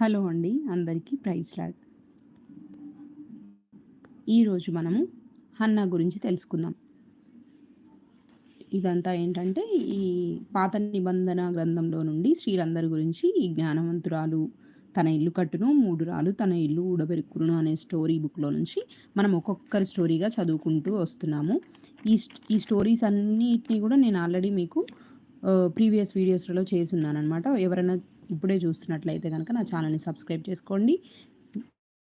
Hello అండి అందరికీ praise lord. ఈరోజు మనము హన్నా గురించి తెలుసుకుందాం. ఇదంతా ఏంటంటే ఈ పాత నిబంధన గ్రంథంలో నుండి స్త్రీలందరి గురించి ఈ జ్ఞానవంతురాలు తన ఇల్లు కట్టును మూడు రాలు తన ఇల్లు ఊడబెరుక్కును అనే స్టోరీ బుక్లో నుంచి మనం ఒక్కొక్కరి స్టోరీగా చదువుకుంటూ వస్తున్నాము. ఈ ఈ స్టోరీస్ అన్నిటినీ కూడా నేను ఆల్రెడీ మీకు ప్రీవియస్ వీడియోస్లలో చేసి ఉన్నాను అనమాట ఎవరైనా ఇప్పుడే చూస్తున్నట్లయితే కనుక నా ఛానల్ని సబ్స్క్రైబ్ చేసుకోండి.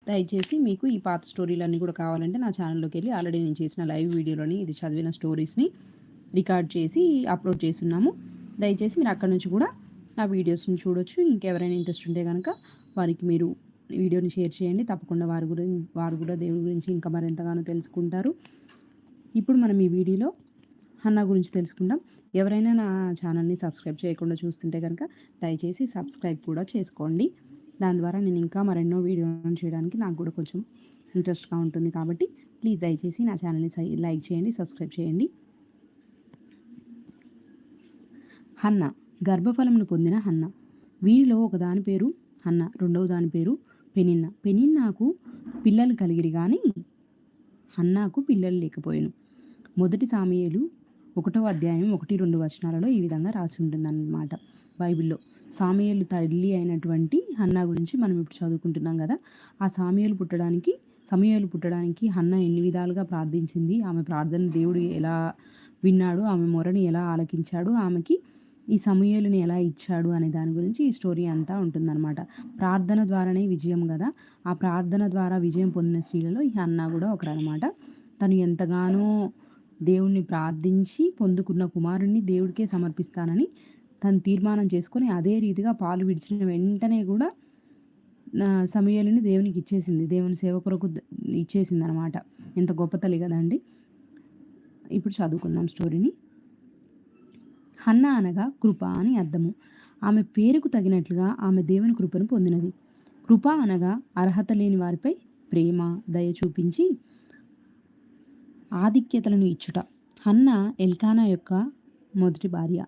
దయచేసి మీకు ఈ పాత స్టోరీలన్నీ కూడా కావాలంటే నా ఛానల్లోకి వెళ్ళి ఆల్రెడీ నేను చేసిన లైవ్ వీడియోలోని ఇది చదివిన స్టోరీస్ని రికార్డ్ చేసి అప్లోడ్ చేస్తున్నాము. దయచేసి మీరు అక్కడ నుంచి కూడా నా వీడియోస్ని చూడొచ్చు. ఇంకెవరైనా ఇంట్రెస్ట్ ఉంటే కనుక వారికి మీరు వీడియోని షేర్ చేయండి. తప్పకుండా వారి గురించి వారు కూడా దేవుడి గురించి ఇంకా మరెంతగానో తెలుసుకుంటారు. ఇప్పుడు మనం ఈ వీడియోలో అన్న గురించి తెలుసుకుందాం. ఎవరైనా నా ఛానల్ని సబ్స్క్రైబ్ చేయకుండా చూస్తుంటే కనుక దయచేసి సబ్స్క్రైబ్ కూడా చేసుకోండి. దాని ద్వారా నేను ఇంకా మరెన్నో వీడియోలను చేయడానికి నాకు కూడా కొంచెం ఇంట్రెస్ట్గా ఉంటుంది కాబట్టి ప్లీజ్ దయచేసి నా ఛానల్ని లైక్ చేయండి సబ్స్క్రైబ్ చేయండి. హన్న గర్భఫలంను పొందిన హన్న. వీరిలో ఒకదాని పేరు హన్న రెండవ దాని పేరు పెనిన్న. పెనిన్నాకు పిల్లలు కలిగిరి కానీ హన్నాకు పిల్లలు లేకపోయాను. మొదటి సామీయులు ఒకటో అధ్యాయం ఒకటి రెండు వచనాలలో ఈ విధంగా రాసి ఉంటుందన్నమాట బైబిల్లో. సామీయులు తల్లి అయినటువంటి హన్నా గురించి మనం ఇప్పుడు చదువుకుంటున్నాం కదా. ఆ సామీయులు పుట్టడానికి సమయాలు పుట్టడానికి హన్న ఎన్ని విధాలుగా ప్రార్థించింది? ఆమె ప్రార్థన దేవుడు ఎలా విన్నాడు? ఆమె మొరని ఎలా ఆలకించాడు? ఆమెకి ఈ సమయాలను ఎలా ఇచ్చాడు? అనే దాని గురించి ఈ స్టోరీ అంతా ఉంటుందన్నమాట. ప్రార్థన ద్వారానే విజయం కదా. ఆ ప్రార్థన ద్వారా విజయం పొందిన స్త్రీలలో ఈ అన్న కూడా ఒకరనమాట తను ఎంతగానో దేవుణ్ణి ప్రార్థించి పొందుకున్న కుమారుణ్ణి దేవుడికే సమర్పిస్తానని తను తీర్మానం చేసుకొని అదే రీతిగా పాలు విడిచిన వెంటనే కూడా సమయాలని దేవునికి ఇచ్చేసింది. దేవుని సేవకులకు ఇచ్చేసింది అనమాట ఎంత గొప్ప తల్లి కదండి ఇప్పుడు చదువుకుందాం స్టోరీని. హన్న అనగా కృప అని అర్థము. ఆమె పేరుకు తగినట్లుగా ఆమె దేవుని కృపను పొందినది. కృప అనగా అర్హత లేని వారిపై ప్రేమ దయ చూపించి ఆధిక్యతలను ఇచ్చుట. హన్న ఎల్కానా యొక్క మొదటి భార్య.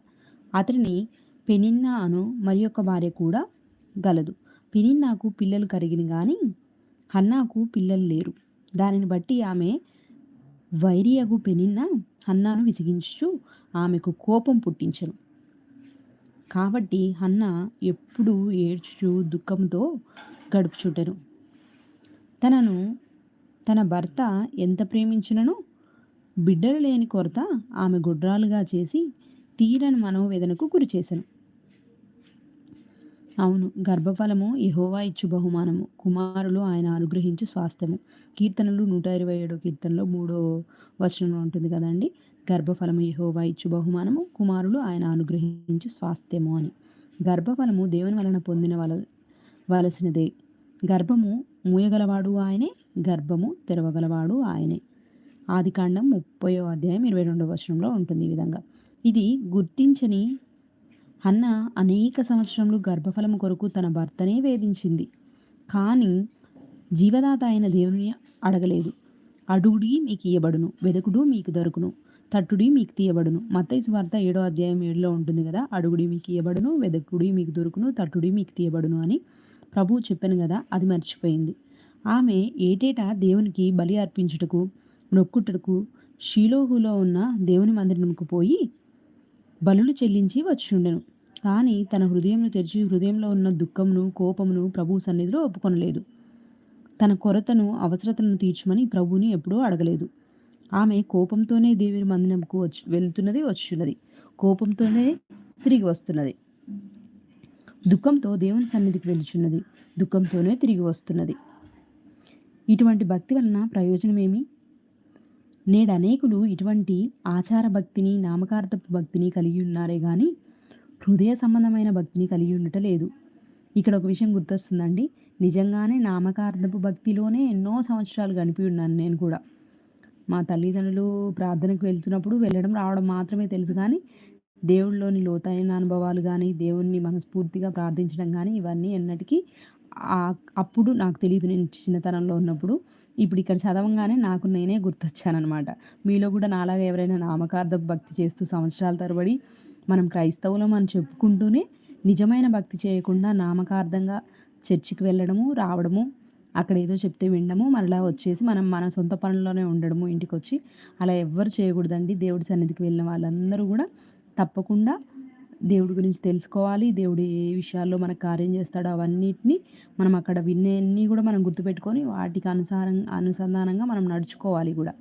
అతడిని పెనిన్నా అను మరి యొక్క భార్య కూడా గలదు. పెనిన్నాకు పిల్లలు కరిగిన కానీ హన్నాకు పిల్లలు లేరు. దానిని బట్టి ఆమె వైరియగు పెనిన్న హన్నాను విసిగించు ఆమెకు కోపం పుట్టించను. కాబట్టి హన్న ఎప్పుడు ఏడ్చు దుఃఖంతో గడుపుచుటను. తనను తన భర్త ఎంత ప్రేమించినను బిడ్డలు లేని కొరత ఆమె గుడ్రాలుగా చేసి తీరని మనోవేదనకు గురిచేశాను అవును గర్భఫలము యహోవా ఇచ్చు బహుమానము. కుమారులు ఆయన అనుగ్రహించు స్వాస్థ్యము. కీర్తనలు నూట ఇరవై ఏడో కీర్తనలో మూడో వచనంలో ఉంటుంది కదండి? గర్భఫలము యహోవా ఇచ్చు బహుమానము కుమారులు ఆయన అనుగ్రహించు స్వాస్థ్యము అని. గర్భఫలము దేవుని వలన పొందిన వల వలసినదే. గర్భము మూయగలవాడు ఆయనే గర్భము తెరవగలవాడు ఆయనే. ఆదికాండం ముప్పయో అధ్యాయం ఇరవై రెండవ వచనంలో ఉంటుంది ఈ విధంగా. ఇది గుర్తించని అన్న అనేక సంవత్సరములు గర్భఫలము కొరకు తన భర్తనే వేధించింది. కానీ జీవదాత అయిన దేవుని అడగలేదు. అడుగుడి మీకు ఇయ్యబడును వెదకుడు మీకు దొరుకును తట్టుడి మీకు తీయబడును. మత్తైసు సువార్త ఏడో అధ్యాయం ఏడులో ఉంటుంది కదా అడుగుడి మీకు ఇయ్యబడును వెదకుడి మీకు దొరుకును తట్టుడి మీకు తీయబడును అని ప్రభువు చెప్పాను కదా అది మర్చిపోయింది. ఆమె ఏటేటా దేవునికి బలి అర్పించుటకు నొక్కుటకు షీలోహులో ఉన్న దేవుని మందిరంకు పోయి బలులు చెల్లించి వచ్చిండెను కానీ తన హృదయంను తెరిచి హృదయంలో ఉన్న దుఃఖమును కోపమును ప్రభు సన్నిధిలో ఒప్పుకొనలేదు. తన కొరతను అవసరతలను తీర్చమని ప్రభువుని ఎప్పుడూ అడగలేదు. ఆమె కోపంతోనే దేవుని మందిరంకు వచ్చి వెళ్తున్నది వచ్చున్నది కోపంతోనే తిరిగి వస్తున్నది. దుఃఖంతో దేవుని సన్నిధికి వెలుచున్నది దుఃఖంతోనే తిరిగి వస్తున్నది. ఇటువంటి భక్తి వలన ప్రయోజనమేమి? నేడు అనేకులు ఇటువంటి ఆచార భక్తిని నామకార్థపు భక్తిని కలిగి ఉన్నారే కానీ హృదయ సంబంధమైన భక్తిని కలిగి ఉండటం లేదు. ఇక్కడ ఒక విషయం గుర్తొస్తుందండి. నిజంగానే నామకార్థపు భక్తిలోనే ఎన్నో సంవత్సరాలు గడిపి ఉన్నాను నేను కూడా. మా తల్లిదండ్రులు ప్రార్థనకు వెళ్తున్నప్పుడు వెళ్ళడం రావడం మాత్రమే తెలుసు కానీ దేవుళ్ళలోని లోతైన అనుభవాలు కానీ దేవుణ్ణి మనస్ఫూర్తిగా ప్రార్థించడం కానీ ఇవన్నీ ఎన్నటికీ అప్పుడు నాకు తెలియదు నేను చిన్నతనంలో ఉన్నప్పుడు ఇప్పుడు ఇక్కడ చదవంగానే నాకు నేనే గుర్తొచ్చానమాట మీలో కూడా నాలాగా ఎవరైనా నామకార్థ భక్తి చేస్తూ సంవత్సరాల తరబడి మనం క్రైస్తవులం అని చెప్పుకుంటూనే నిజమైన భక్తి చేయకుండా నామకార్థంగా చర్చికి వెళ్ళడము రావడము అక్కడ ఏదో చెప్తే వినడము మరలా వచ్చేసి మనం మన సొంత పనుల్లోనే ఉండడము ఇంటికి వచ్చి అలా ఎవ్వరు చేయకూడదండి. దేవుడి సన్నిధికి వెళ్ళిన వాళ్ళందరూ కూడా తప్పకుండా దేవుడి గురించి తెలుసుకోవాలి. దేవుడు ఏ విషయాల్లో మనకు కార్యం చేస్తాడో అవన్నిటిని మనం అక్కడ విన్నన్ని కూడా మనం గుర్తుపెట్టుకొని వాటికి అనుసారం అనుసంధానంగా మనం నడుచుకోవాలి కూడా.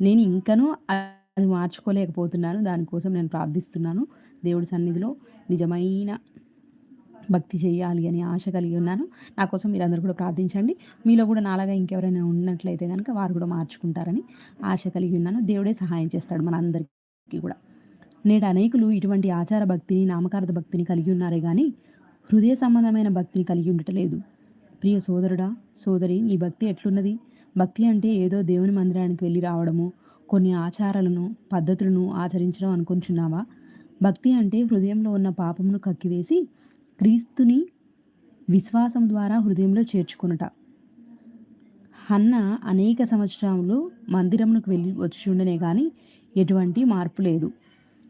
నేను ఇంకనూ అది మార్చుకోలేకపోతున్నాను. దానికోసం నేను ప్రార్థిస్తున్నాను. దేవుడి సన్నిధిలో నిజమైన భక్తి చేయాలి అని ఆశ కలిగి ఉన్నాను. నా కోసం మీరందరూ కూడా ప్రార్థించండి. మీలో కూడా నాలాగా ఇంకెవరైనా ఉన్నట్లయితే కనుక వారు కూడా మార్చుకుంటారని ఆశ కలిగి ఉన్నాను. దేవుడే సహాయం చేస్తాడు మనందరికీ కూడా. నేడు అనేకులు ఇటువంటి ఆచార భక్తిని నామకార్థ భక్తిని కలిగి ఉన్నారే కానీ హృదయ సంబంధమైన భక్తిని కలిగి ఉండటలేదు. ప్రియ సోదరుడా సోదరి నీ భక్తి ఎట్లున్నది? భక్తి అంటే ఏదో దేవుని మందిరానికి వెళ్ళి రావడము కొన్ని ఆచారాలను పద్ధతులను ఆచరించడం అనుకుంటున్నావా? భక్తి అంటే హృదయంలో ఉన్న పాపమును కక్కివేసి క్రీస్తుని విశ్వాసం ద్వారా హృదయంలో చేర్చుకునుట. హన్న అనేక సంవత్సరాలు మందిరమునకు వెళ్ళి వచ్చి ఉండనే కానీ ఎటువంటి మార్పు లేదు.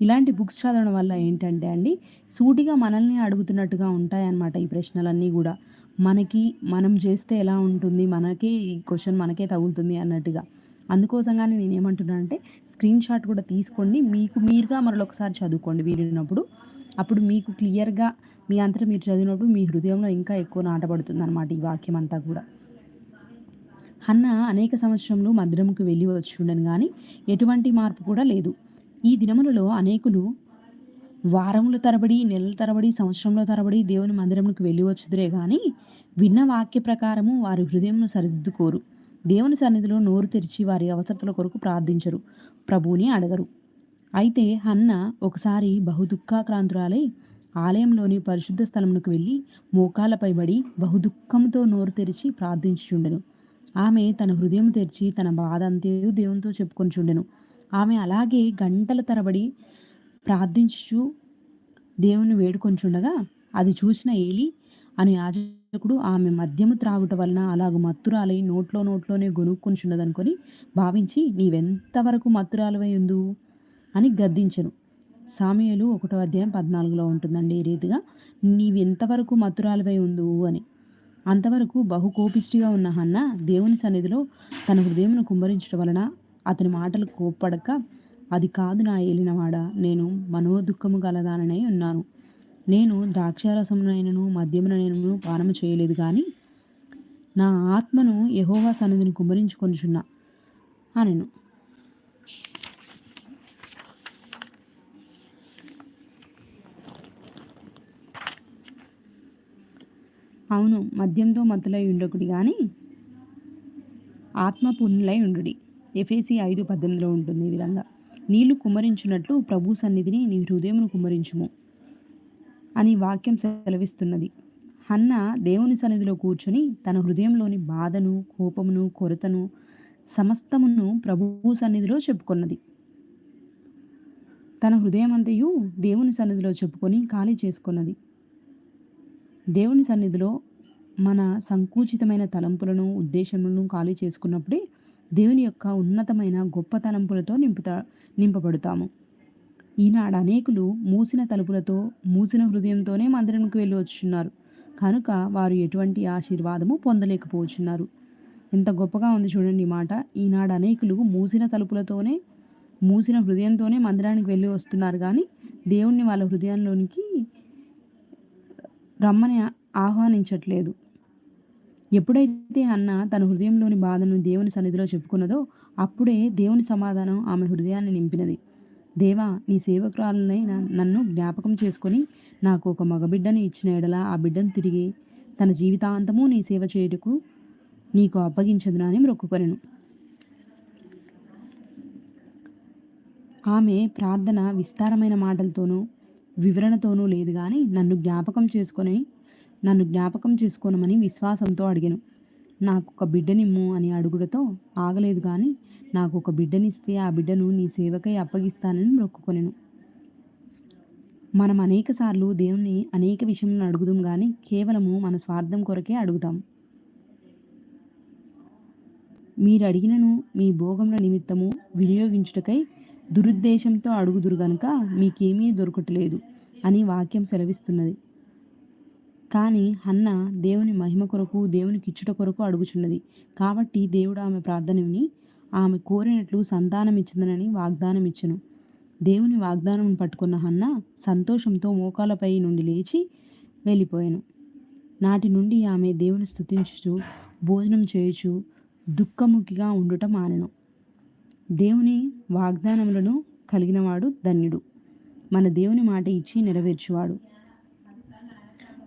ఇలాంటి బుక్స్ చదవడం వల్ల ఏంటంటే అండి సూటిగా మనల్ని అడుగుతున్నట్టుగా ఉంటాయన్నమాట ఈ ప్రశ్నలన్నీ కూడా. మనకి మనం చేస్తే ఎలా ఉంటుంది మనకే ఈ క్వశ్చన్ మనకే తగులుతుంది అన్నట్టుగా. అందుకోసంగానే నేను ఏమంటున్నాను అంటే స్క్రీన్ షాట్ కూడా తీసుకోండి. మీకు మీరుగా మరొకసారి చదువుకోండి వీరినప్పుడు అప్పుడు మీకు క్లియర్గా మీ అంతటా మీరు చదివినప్పుడు మీ హృదయంలో ఇంకా ఎక్కువ నాటబడుతుంది అనమాట ఈ వాక్యం అంతా కూడా. అన్న అనేక సంవత్సరంలో మద్రంకు వెళ్ళి వచ్చి ఉండను కానీ ఎటువంటి మార్పు కూడా లేదు. ఈ దినములలో అనేకులు వారముల తరబడి నెలల తరబడి సంవత్సరంలో తరబడి దేవుని మందిరములకు వెళ్ళి వచ్చుదురే కానీ విన్న వాక్య ప్రకారము వారి హృదయంను సరిదిద్దుకోరు. దేవుని సన్నిధిలో నోరు తెరిచి వారి అవసరతల కొరకు ప్రార్థించరు. ప్రభువుని అడగరు. అయితే హన్న ఒకసారి బహుదుఃఖాక్రాంతురాలై ఆలయంలోని పరిశుద్ధ స్థలమునకు వెళ్ళి మోకాలపై పడి బహుదుఃఖంతో నోరు తెరిచి ప్రార్థించుచుండెను. ఆమె తన హృదయం తెరిచి తన బాధ అంతయు దేవునితో చెప్పుకొని చుండెను ఆమె అలాగే గంటల తరబడి ప్రార్థించు దేవుని వేడుకొంచుండగా అది చూసిన ఏలి అని యాజకుడు ఆమె మద్యము త్రాగుట వలన అలాగ మత్తురాలై నోట్లో నోట్లోనే గొనుక్కొనిచున్నదనుకొని భావించి నీవెంతవరకు మత్తురాలవై ఉందు అని గద్దించను. సామ్యులు ఒకటో అధ్యాయం పద్నాలుగులో ఉంటుందండి ఈ రీతిగా నీవెంతవరకు మత్తురాలవై ఉందు అని. అంతవరకు బహు కోపిష్టిగా ఉన్న హన్న దేవుని సన్నిధిలో తన హృదయమును కుమ్మరించడం వలన అతని మాటలు కోప్పడక అది కాదు నా ఏలినవాడ నేను మనోదుఖము గలదాననే ఉన్నాను. నేను ద్రాక్షారసమునైనను మద్యమునైనను పానము చేయలేదు కానీ నా ఆత్మను యహోవా సన్నిధిని కుమ్మరించుకొనిచున్నా అనను. అవును మద్యంతో మత్తులై ఉండకుడి కానీ ఆత్మ పుణ్యులై ఉండుడి. ఎఫేసి ఐదు పద్దెనిమిదిలో ఉంటుంది ఈ విధంగా. నీళ్ళు కుమ్మరించినట్లు ప్రభు సన్నిధిని నీ హృదయమును కుమ్మరించుము అని వాక్యం సెలవిస్తున్నది. హన్న దేవుని సన్నిధిలో కూర్చొని తన హృదయంలోని బాధను కోపమును కొరతను సమస్తమును ప్రభువు సన్నిధిలో చెప్పుకున్నది. తన హృదయం అంతయు దేవుని సన్నిధిలో చెప్పుకొని ఖాళీ చేసుకున్నది. దేవుని సన్నిధిలో మన సంకుచితమైన తలంపులను ఉద్దేశములను ఖాళీ చేసుకున్నప్పుడే దేవుని యొక్క ఉన్నతమైన గొప్ప తలంపులతో నింపుతా నింపబడతాము. ఈనాడు అనేకులు మూసిన తలుపులతో మూసిన హృదయంతోనే మందిరంకి వెళ్ళి వచ్చున్నారు కనుక వారు ఎటువంటి ఆశీర్వాదము పొందలేకపోతున్నారు ఎంత గొప్పగా ఉంది చూడండి ఈ మాట. ఈనాడు అనేకులు మూసిన తలుపులతోనే మూసిన హృదయంతోనే మందిరానికి వెళ్ళి వస్తున్నారు కానీ దేవుణ్ణి వాళ్ళ హృదయంలోనికి రమ్మని ఆహ్వానించట్లేదు. ఎప్పుడైతే అన్న తన హృదయంలోని బాధను దేవుని సన్నిధిలో చెప్పుకున్నదో అప్పుడే దేవుని సమాధానం ఆమె హృదయాన్ని నింపినది. దేవా నీ సేవకురాలనై నన్ను జ్ఞాపకం చేసుకొని నాకు ఒక మగబిడ్డని ఇచ్చిన ఎడల ఆ బిడ్డను తిరిగి తన జీవితాంతము నీ సేవ చేయుటకు నీకు అప్పగించదునా అని మొక్కుకొనెను. ఆమె ప్రార్థన విస్తారమైన మాటలతోనూ వివరణతోనూ లేదు కానీ నన్ను జ్ఞాపకం చేసుకొని నన్ను జ్ఞాపకం చేసుకోనమని విశ్వాసంతో అడిగాను. నాకు ఒక బిడ్డనిమ్ము అని అడుగుడతో ఆగలేదు కానీ నాకు ఒక బిడ్డనిస్తే ఆ బిడ్డను నీ సేవకై అప్పగిస్తానని మొక్కుకొనెను. మనం అనేక సార్లు దేవుణ్ణి అనేక విషయంలో అడుగుదాం కానీ కేవలము మన స్వార్థం కొరకే అడుగుతాం. మీరు అడిగినను మీ భోగముల నిమిత్తము వినియోగించుటకై దురుద్దేశంతో అడుగుదురు గనుక మీకేమీ దొరకట్లేదు అని వాక్యం సెలవిస్తున్నది. కానీ హన్న దేవుని మహిమ కొరకు దేవునికి ఇచ్చుట కొరకు అడుగుచున్నది. కాబట్టి దేవుడు ఆమె ప్రార్థన విని ఆమె కోరినట్లు సంతానం ఇచ్చిందనని వాగ్దానం ఇచ్చను దేవుని వాగ్దానం పట్టుకున్న హన్న సంతోషంతో మోకాలపై నుండి లేచి వెళ్ళిపోయాను. నాటి నుండి ఆమె దేవుని స్థుతించుచు భోజనం చేయుచు దుఃఖముఖిగా ఉండుట మానెను. దేవుని వాగ్దానములను కలిగినవాడు ధన్యుడు. మన దేవుని మాట ఇచ్చి నెరవేర్చువాడు.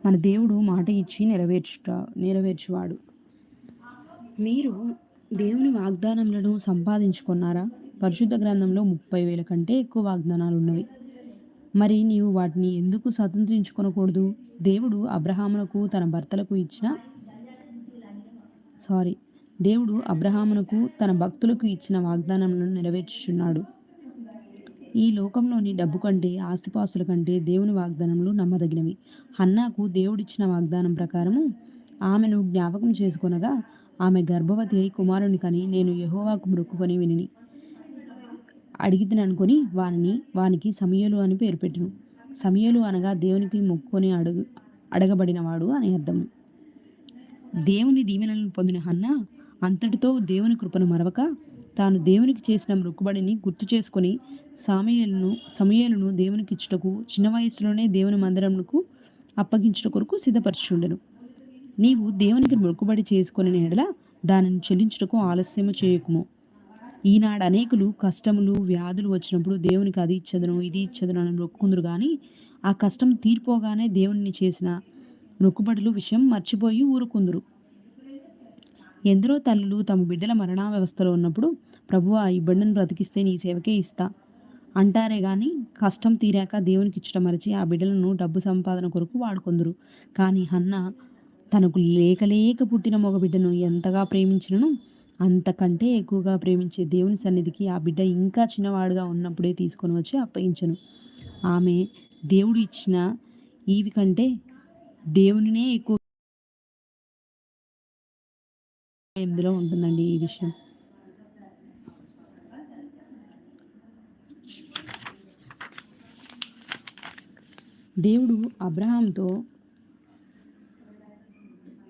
మన దేవుడు మాట ఇచ్చి నెరవేర్చుట నెరవేర్చువాడు. మీరు దేవుని వాగ్దానములను సంపాదించుకున్నారా? పరిశుద్ధ గ్రంథంలో ముప్పై వేల కంటే ఎక్కువ వాగ్దానాలు ఉన్నవి. మరి నీవు వాటిని ఎందుకు స్వతంత్రించుకొనకూడదు? దేవుడు అబ్రహామునకు తన భర్తలకు ఇచ్చిన సారీ దేవుడు అబ్రహామునకు తన భక్తులకు ఇచ్చిన వాగ్దానములను నెరవేర్చుచున్నాడు. ఈ లోకంలోని డబ్బు కంటే ఆస్తిపాస్తుల కంటే దేవుని వాగ్దానములు నమ్మదగినవి. హన్నాకు దేవుడిచ్చిన వాగ్దానం ప్రకారము ఆమెను జ్ఞాపకం చేసుకొనగా ఆమె గర్భవతి అయి కుమారుని కని నేను యహోవాకు మొక్కుకొని విని అడిగితేననుకొని వానిని వానికి సమయలు అని పేరు పెట్టిను. సమయలు అనగా దేవునికి మొక్కుకొని అడుగు అడగబడినవాడు అని అర్థము దేవుని దీవెనలను పొందిన హన్న అంతటితో దేవుని కృపను మరవక తాను దేవునికి చేసిన మొక్కుబడిని గుర్తు చేసుకొని సామయలను సమయాలను దేవునికి ఇచ్చుటకు చిన్న వయసులోనే దేవుని మందిరమునకు అప్పగించుట కొరకు సిద్ధపరచుండెను నీవు దేవునికి మొక్కుబడి చేసుకుని ఎడల దానిని చెల్లించుటకు ఆలస్యము చేయకుము. ఈనాడు అనేకులు కష్టములు వ్యాధులు వచ్చినప్పుడు దేవునికి అది ఇచ్చదను ఇది ఇచ్చదను అని మొక్కుకుందరు కానీ ఆ కష్టం తీరిపోగానే దేవుని చేసిన మొక్కుబడులు విషయం మర్చిపోయి ఊరుకుందరు. ఎందరో తల్లులు తమ బిడ్డల మరణా వ్యవస్థలో ఉన్నప్పుడు ప్రభు ఆ బిడ్డను బ్రతికిస్తే నీ సేవకే ఇస్తా. అంటారే కానీ కష్టం తీరాక దేవునికి ఇచ్చడం మరిచి ఆ బిడ్డలను డబ్బు సంపాదన కొరకు వాడుకొందరు. కానీ హన్న తనకు లేక లేక పుట్టిన మగ బిడ్డను ఎంతగా ప్రేమించినను అంతకంటే ఎక్కువగా ప్రేమించే దేవుని సన్నిధికి ఆ బిడ్డ ఇంకా చిన్నవాడుగా ఉన్నప్పుడే తీసుకొని వచ్చి అప్పగించను. ఆమె దేవుడు ఇచ్చిన ఈవి కంటే దేవునినే ఎక్కువ. ఎందులో ఉంటుందండి ఈ విషయం. దేవుడు అబ్రహాంతో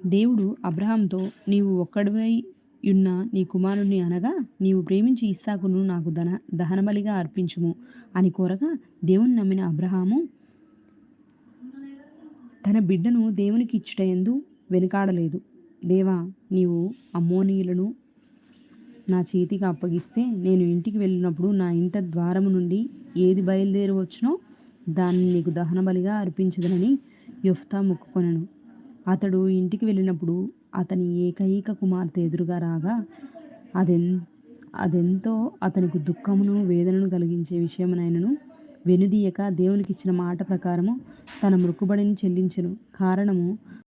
దేవుడు అబ్రహాంతో నీవు ఒక్కడివై ఉన్న నీ కుమారుణ్ణి అనగా నీవు ప్రేమించి ఇస్సాకును నాకు దన దహనబలిగా అర్పించుము అని కోరగా దేవుని నమ్మిన అబ్రహాము తన బిడ్డను దేవునికి ఇచ్చుట ఎందు వెనుకాడలేదు. దేవా నీవు అమ్మోనీయులను నా చేతికి అప్పగిస్తే నేను ఇంటికి వెళ్ళినప్పుడు నా ఇంట ద్వారము నుండి ఏది బయలుదేరవచ్చునో దాన్ని నీకు దహన బలిగా అర్పించదనని యొఫ్తా మొక్కుకొనను. అతడు ఇంటికి వెళ్ళినప్పుడు అతని ఏకైక కుమార్తె ఎదురుగా రాగా అదెన్ అదెంతో అతనికి దుఃఖమును వేదనను కలిగించే విషయమునైనను వెనుదీయక దేవునికి ఇచ్చిన మాట ప్రకారము తన మృక్కుబడిని చెల్లించను. కారణము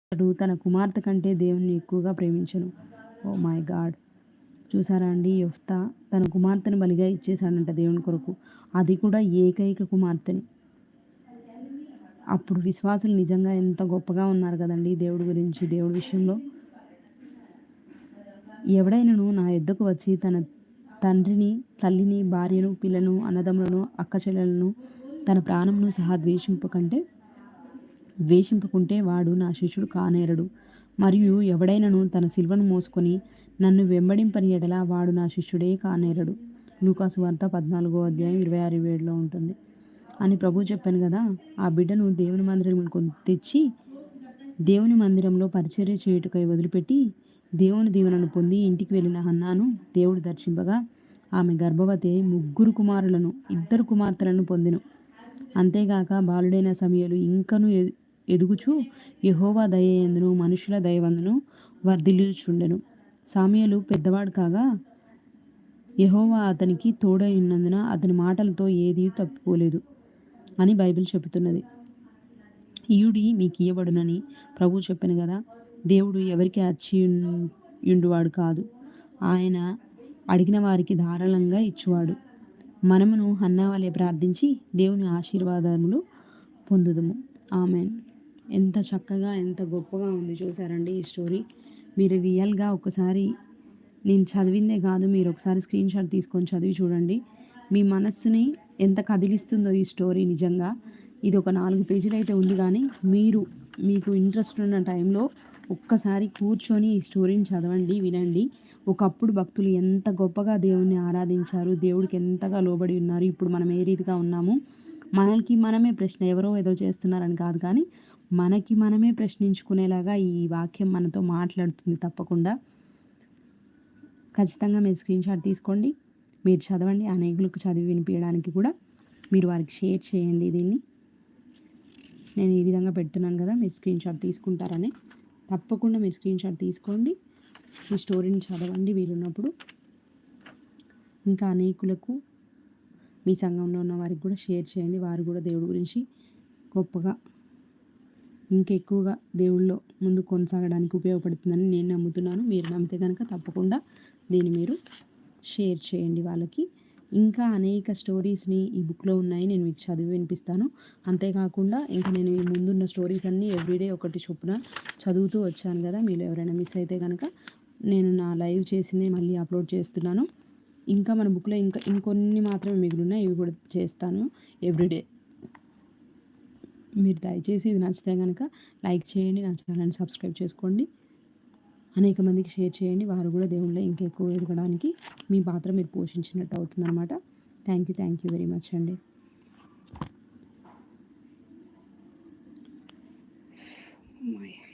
అతడు తన కుమార్తె కంటే దేవుణ్ణి ఎక్కువగా ప్రేమించను. Oh my God! చూసారా అండి యొఫ్తా? తన కుమార్తెను బలిగా ఇచ్చేశాడంట దేవుని కొరకు. అది కూడా ఏకైక కుమార్తెని. అప్పుడు విశ్వాసులు నిజంగా ఎంత గొప్పగా ఉన్నారు కదండి దేవుడి గురించి దేవుడి విషయంలో. ఎవడైనను నా ఎద్దకు వచ్చి తన తండ్రిని తల్లిని భార్యను పిల్లను అన్నదమ్ములను అక్కచెల్లెలను తన ప్రాణమును సహా ద్వేషింపకంటే ద్వేషింపుకుంటే వాడు నా శిష్యుడు కానేరడు. మరియు ఎవడైనను తన శిల్వను మోసుకొని నన్ను వెంబడింపని ఎడల వాడు నా శిష్యుడే కానేరడు. లూకాసు వార్త పద్నాలుగో అధ్యాయం ఇరవై ఆరు ఏడులో ఉంటుంది. అని ప్రభు చెప్పాను కదా ఆ బిడ్డను దేవుని మందిరం తెచ్చి దేవుని మందిరంలో పరిచర్య చేయుటకై వదిలిపెట్టి దేవుని దీవెనను పొంది ఇంటికి వెళ్ళిన హన్నాను దేవుడు దర్శింపగా ఆమె గర్భవతి ముగ్గురు కుమారులను ఇద్దరు కుమార్తెలను పొందెను. అంతేగాక బాలుడైన సమయాలు ఇంకను ఎదుగుచు యహోవా దయందును మనుషుల దయవందును వర్ధిల్లుచుండెను. సామ్యలు పెద్దవాడు కాగా యహోవా అతనికి తోడైనందున అతని మాటలతో ఏదీ తప్పిపోలేదు అని బైబిల్ చెబుతున్నది. ఈయుడి మీకు ఇయ్యబడునని ప్రభు చెప్పాను కదా దేవుడు ఎవరికి అచ్చియుండువాడు కాదు. ఆయన అడిగిన వారికి ధారాళంగా ఇచ్చువాడు. మనమును హన్నావాలే ప్రార్థించి దేవుని ఆశీర్వాదములు పొందుదము. ఆమెన్. ఎంత చక్కగా ఎంత గొప్పగా ఉంది చూసారండి ఈ స్టోరీ. మీరు రియల్గా ఒకసారి నేను చదివిందే కాదు మీరు ఒకసారి స్క్రీన్ షాట్ తీసుకొని చదివి చూడండి. మీ మనస్సుని ఎంత కదిలిస్తుందో ఈ స్టోరీ నిజంగా. ఇది ఒక నాలుగు పేజీలు అయితే ఉంది కానీ మీరు మీకు ఇంట్రెస్ట్ ఉన్న టైంలో ఒక్కసారి కూర్చొని ఈ స్టోరీని చదవండి వినండి. ఒకప్పుడు భక్తులు ఎంత గొప్పగా దేవుణ్ణి ఆరాధించారు దేవుడికి ఎంతగా లోబడి ఉన్నారు ఇప్పుడు మనం ఏ రీతిగా ఉన్నాము? మనకి మనమే ప్రశ్న ఎవరో ఏదో చేస్తున్నారని కాదు కానీ మనకి మనమే ప్రశ్నించుకునేలాగా ఈ వాక్యం మనతో మాట్లాడుతుంది తప్పకుండా. ఖచ్చితంగా మీరు స్క్రీన్ షాట్ తీసుకోండి. మీరు చదవండి. అనేకులకు చదివి వినిపించడానికి కూడా మీరు వారికి షేర్ చేయండి దీన్ని. నేను ఈ విధంగా పెడుతున్నాను కదా మీరు స్క్రీన్ షాట్ తీసుకుంటారని. తప్పకుండా మీరు స్క్రీన్ షాట్ తీసుకోండి. ఈ స్టోరీని చదవండి వీలున్నప్పుడు. ఇంకా అనేకులకు మీ సంఘంలో ఉన్న వారికి కూడా షేర్ చేయండి. వారు కూడా దేవుడి గురించి గొప్పగా ఇంకెక్కువగా దేవుళ్ళో ముందు కొనసాగడానికి ఉపయోగపడుతుందని నేను నమ్ముతున్నాను. మీరు నమ్మితే కనుక తప్పకుండా దీన్ని మీరు షేర్ చేయండి వాళ్ళకి. ఇంకా అనేక స్టోరీస్ని ఈ బుక్లో ఉన్నాయి. నేను మీకు చదివి వినిపిస్తాను. అంతేకాకుండా ఇంకా నేను ఈ ముందున్న స్టోరీస్ అన్నీ ఎవ్రీడే ఒకటి చొప్పున చదువుతూ వచ్చాను కదా. మీరు ఎవరైనా మిస్ అయితే కనుక నేను నా లైవ్ చేసింది మళ్ళీ అప్లోడ్ చేస్తున్నాను. ఇంకా మన బుక్లో ఇంకా ఇంకొన్ని మాత్రమే మిగిలినాయి ఇవి కూడా చేస్తాను ఎవ్రీడే. మీరు దయచేసి ఇది నచ్చితే కనుక లైక్ చేయండి. నా ఛానల్ని సబ్స్క్రైబ్ చేసుకోండి. అనేక మందికి షేర్ చేయండి. వారు కూడా దేవుళ్ళ ఇంకెక్కువ ఎదగడానికి మీ పాత్ర మీరు పోషించినట్టు అవుతుందన్నమాట. Thank you thank you very much అండి. Oh